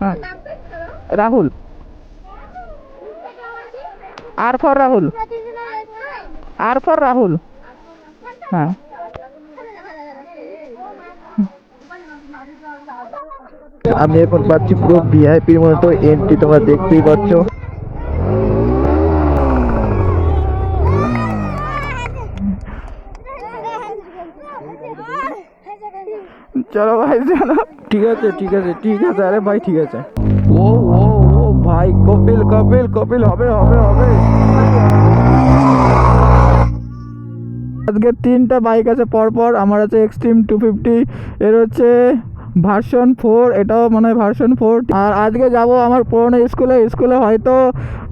হ্যাঁ। Rahul. R for Rahul. R for Rahul. হ্যাঁ। আমি এখন পাচ্ছি পুরো ভিআইপির মতো এন্ট্রি তোমরা দেখতেই পাচ্ছ। চলো ভাই চলো। ঠিক আছে ঠিক আছে ঠিক আছে, আরে ভাই ঠিক আছে। ও ও ও, ভাই, কপিল কপিল কপিল, হবে হবে হবে। আজকে তিনটা বাইক আছে, পরপর। আমার আছে এক্সট্রিম টু ফিফটি এর হচ্ছে ভার্সন ফোর এটাও মনে হয় ভার্সন ফোর আর আজকে যাব আমার পুরনো স্কুলে স্কুলে হয়তো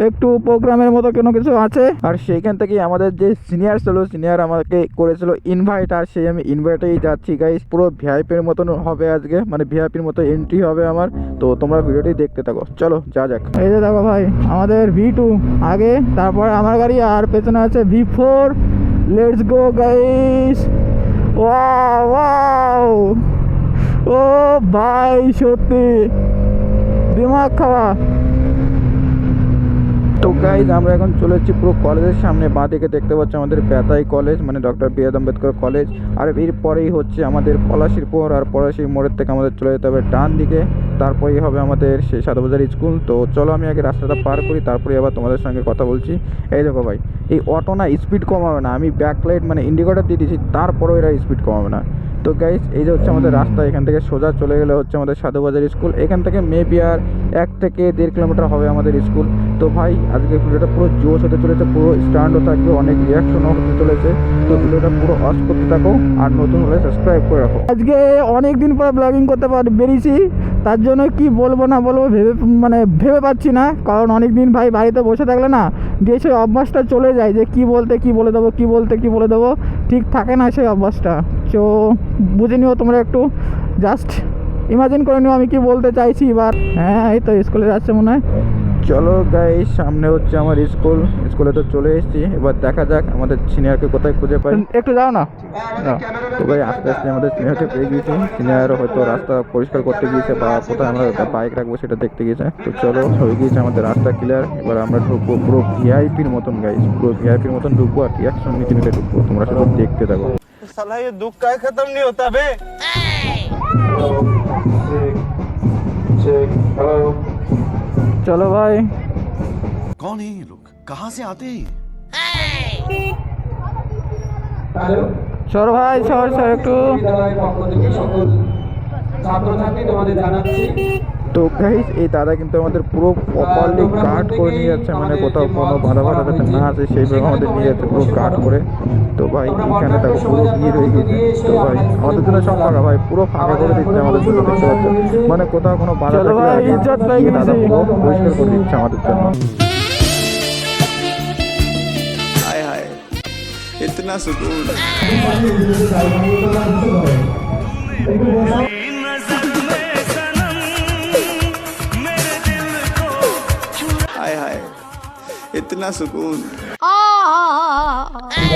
একটু প্রোগ্রামের মতো কোনো কিছু আছে। আর সেইখান থেকে আমাদের যে সিনিয়র ছিল সিনিয়র আমাকে করেছিল ইনভাইট আর সেই আমি ইনভাইটেই যাচ্ছি গাইস পুরো ভিআইপির মতন হবে আজকে মানে ভিআইপির মতো এন্ট্রি হবে আমার। তো তোমরা ভিডিওটি দেখতে থাকো। চলো যা যাক। এই যে দেখো ভাই, আমাদের ভি টু আগে, তারপরে আমার গাড়ি, আর পেছনে আছে V four let's go guys wow wow ও ভাই, সত্যি। দিমাগ খাওয়া। তো গাইজ আমরা এখন চলে এসেছি পুরো কলেজের সামনে। বাঁ দিকে দেখতে পাচ্ছি আমাদের বেতাই কলেজ মানে doctor B R Ambedkar college. আর এরপরেই হচ্ছে আমাদের পলাশির মোড় আর পলাশির মোড়ের থেকে আমাদের চলে যেতে হবে ডান দিকে। তারপরেই হবে আমাদের সেই সাতবাজার স্কুল। তো চলো আমি আগে রাস্তাটা পার করি তারপরে আবার তোমাদের সঙ্গে কথা বলছি। এই দেখো ভাই, এই অটো না স্পিড কমাবে না। আমি ব্যাকলাইট মানে ইন্ডিকেটার দিয়ে দিয়েছি, তারপরেও এরা স্পিড কমাবে না। তো গাইস এই যে হচ্ছে আমাদের রাস্তা, এখান থেকে সোজা চলে গেলে হচ্ছে আমাদের সাধুবাজার স্কুল। এখান থেকে মেবি আর এক থেকে দেড় কিলোমিটার হবে আমাদের স্কুল। তো ভাই আজকে ভিডিওটা পুরো জোশ হতে চলেছে, পুরো স্ট্যান্ডও থাকবে, অনেক রিয়াকশনও হতে চলেছে। তো ভিডিওটা পুরো অস করতে থাকো আর নতুন হলে সাবস্ক্রাইব করে রাখো। আজকে অনেক দিন পরে ব্লগিং করতে পার বেরিয়েছি, তার জন্য কি বলব না বলব ভেবে মানে ভেবে পাচ্ছি না, কারণ অনেক দিন ভাই বাড়িতে বসে থাকলে না দিয়ে সেই অভ্যাসটা চলে যায় যে কি বলতে কি বলে দেবো, কি বলতে কি বলে দেবো, ঠিক থাকে না সেই অভ্যাসটা। তো বুঝে নিও তোমরা একটু। জাস্ট ইমাজিন করে নিও আমি কি বলতে চাইছি এবার। হ্যাঁ এই তো স্কুলে যাচ্ছে মনে হয়। চলো গাই সামনে হচ্ছে আমার স্কুল। স্কুলে তো চলে এসেছি। এবার দেখা যাক আমাদের সিনিয়রকে কোথায় খুঁজে পাই। একটু যাও না। তো ভাই, আস্তে আস্তে আমাদের সিনিয়রকে পেয়ে গিয়েছি। সিনিয়র হয়তো রাস্তা পরিষ্কার করতে গিয়েছে বা কোথায় আমরা বাইক রাখব সেটা দেখতে গিয়েছে। তো চলো, হয়ে গিয়েছে আমাদের রাস্তা ক্লিয়ার এবার আমরা ঢুকবো পুরো ভিআইপির মতন গাইস পুরো ভিআইপির মতন ঢুকবো আর রিয়াকশন নিতে নিতে ঢুকবো। তোমরা শুধু দেখতে থাকো। तो साला ये दुख का खत्म नहीं होता बे। चलो भाई। कौन है ये लोग? कहाँ से आते हैं चलो भाई चल चल तू। একটু বিদ্যালয়ের পক্ষ থেকে সকল ছাত্রছাত্রী তোমাদের জানাচ্ছি তো গাইস এই দাদা কিন্তু আমাদের পুরো প্রপারলি গার্ড করে নিয়ে যাচ্ছে মানে কোথাও কোনো বাধা বাধা যাতে না আসে সেইভাবে আমাদের নিয়ে যাচ্ছে পুরো গার্ড করে তো ভাই এখানে দেখো পুরো ভিড় হয়ে গেছে তো ভাই আমাদের জন্য সব ফাঁকা ভাই পুরো ফাঁকা করে দিচ্ছে আমাদের জন্য দেখতে পাচ্ছ মানে কোথাও কোনো বাধা চলো থাকলে ভাই, আগে ইজ্জত পাই এই দাদা গেছি। পুরো পরিষ্কার করে দিচ্ছে আমাদের জন্য हाय हाय इतना सुकून না সুকুন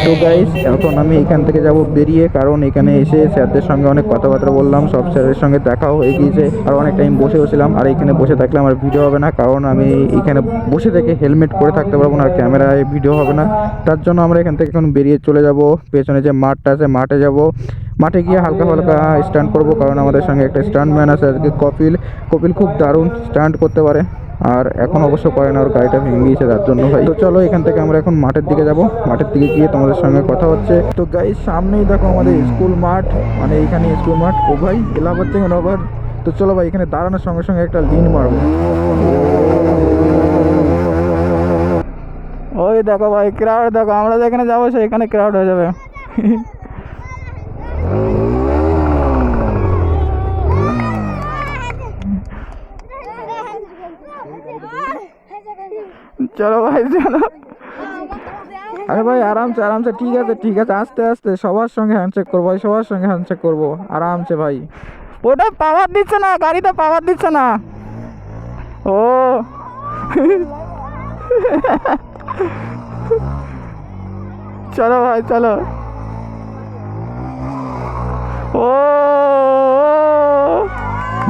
তো গাইস এখন আমি এখান থেকে যাব বেরিয়ে, কারণ এখানে এসে স্যারদের সঙ্গে অনেক কথাবার্তা বললাম, সব স্যারের সঙ্গে দেখাও হয়ে গিয়েছে। আর অনেক টাইম বসেও ছিলাম, আর এখানে বসে থাকলে আমার ভিডিও হবে না, কারণ আমি এখানে বসে থেকে হেলমেট পরে থাকতে পারব না, আর ক্যামেরায় ভিডিও হবে না। তার জন্য আমরা এখান থেকে এখন বেরিয়ে চলে যাব। পেছনে যে মাঠটা আছে, মাঠে যাব। মাঠে গিয়ে হালকা হালকা স্ট্যান্ড করব, কারণ আমাদের সঙ্গে একটা স্ট্যান্ড ম্যান আছে, আজকে কপিল। কপিল খুব দারুণ স্টান্ট করতে পারে। আর এখন অবশ্য করে না, ওর গাড়িটা ভেঙে গিয়েছে তার জন্য ভাই। তো চলো, এখান থেকে আমরা এখন মাঠের দিকে যাব। মাঠের দিকে গিয়ে তোমাদের সঙ্গে কথা হচ্ছে। তো গাই সামনেই দেখো আমাদের স্কুল মাঠ মানে এইখানে স্কুল মাঠ। ও ভাই এলাম হচ্ছে কেন আবার? তো চলো ভাই, এখানে দাঁড়ানোর সঙ্গে সঙ্গে একটা লিন মারবো। ওই দেখো ভাই ক্রাউড দেখো, আমরা যেখানে যাব সেখানে ক্রাউড হয়ে যাবে। চলো ভাই, চলো। আরে ভাই, আরামসে আরামসে, ঠিক আছে ঠিক আছে, আস্তে আস্তে, সবার সঙ্গে হ্যান্ডশেক করব ভাই, সবার সঙ্গে হ্যান্ডশেক করব, আরামসে ভাই। ওটা পাওয়ার দিচ্ছে না, গাড়িতে পাওয়ার দিচ্ছে না। ও। চলো ভাই, চলো। ও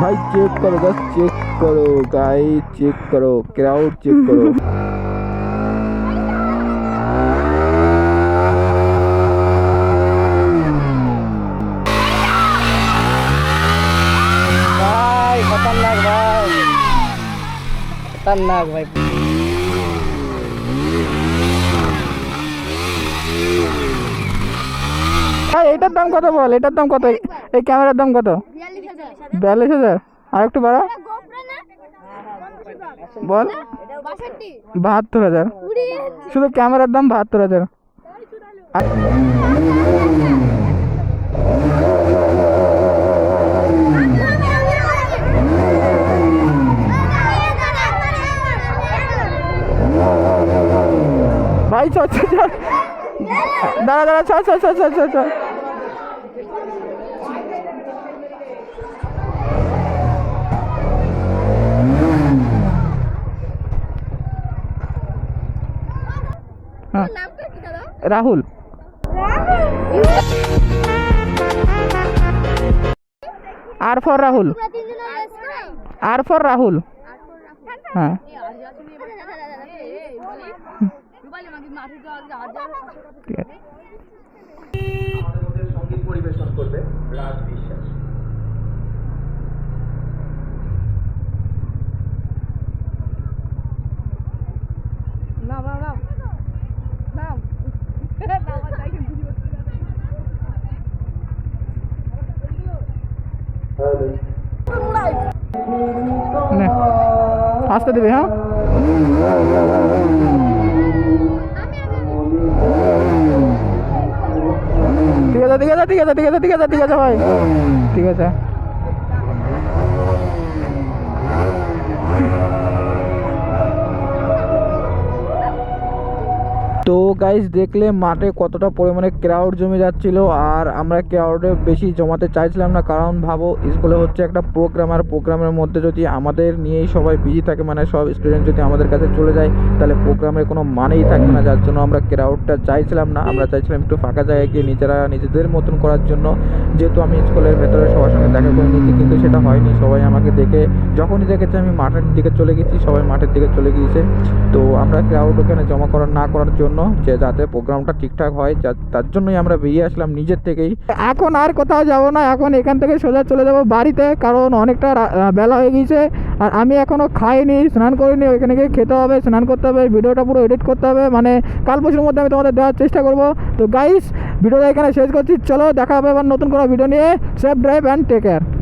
ভাই চেক করো জাস্ট চেক करो गाइस चेक करो क्राउड चेक करो ভাই খতরনাক ভাই খতরনাক ভাই ভাই এটার দাম কত বল এটার দাম কত এই ক্যামেরার দাম কত বিয়াল্লিশ হাজার আর একটু বাড়া বল। বাহাত্তর হাজার। শুধু ক্যামেরার দাম বাহাত্তর হাজার। ভাই, চল দাঁড়া দাঁড়া, চল চল চল চল চল। Rahul. R for Rahul. R for Rahul. হ্যাঁ। সংগীত পরিবেশন করবে রাজ নে আসতে দেবে হ্যাঁ ঠিক আছে ঠিক আছে ঠিক আছে ঠিক আছে ঠিক আছে ঠিক আছে ভাই ঠিক আছে তো গাইস দেখলে মাঠে কতটা পরিমাণে ক্রাউড জমে যাচ্ছিল আর আমরা ক্রাউডে বেশি জমাতে চাইছিলাম না, কারণ ভাবো স্কুলে হচ্ছে একটা প্রোগ্রাম আর প্রোগ্রামের মধ্যে যদি আমাদের নিয়েই সবাই বিজি থাকে মানে সব স্টুডেন্ট যদি আমাদের কাছে চলে যায়, তাহলে প্রোগ্রামের কোনো মানেই থাকবে না, যার জন্য আমরা ক্রাউডটা চাইছিলাম না, আমরা চাইছিলাম একটু ফাঁকা জায়গায় গিয়ে নিজেরা নিজেদের মতন করার জন্য। যেহেতু আমি স্কুলের ভেতরে সবার সঙ্গে দেখা করে নিয়েছি, কিন্তু সেটা হয়নি, সবাই আমাকে দেখে, যখনই দেখেছে আমি মাঠের দিকে চলে গেছি, সবাই মাঠের দিকে চলে গিয়েছে। তো আমরা ক্রাউড ওখানে জমা করা না করার জন্য যে যাতে প্রোগ্রামটা ঠিকঠাক হয় তার জন্যই আমরা বেরিয়ে আসলাম নিজের থেকেই। এখন আর কোথাও যাব না, এখন এখান থেকে সোজা চলে যাব বাড়িতে, কারণ অনেকটা বেলা হয়ে গিয়েছে। আর আমি এখনও খাইনি, স্নান করিনি ওইখানে গিয়ে খেতে হবে, স্নান করতে হবে, ভিডিওটা পুরো এডিট করতে হবে মানে কাল পরশুর মধ্যে আমি তোমাদের দেওয়ার চেষ্টা করব। তো গাইস ভিডিওটা এখানে শেষ করছি, চলো দেখা হবে আবার নতুন কোনো ভিডিও নিয়ে safe drive and take care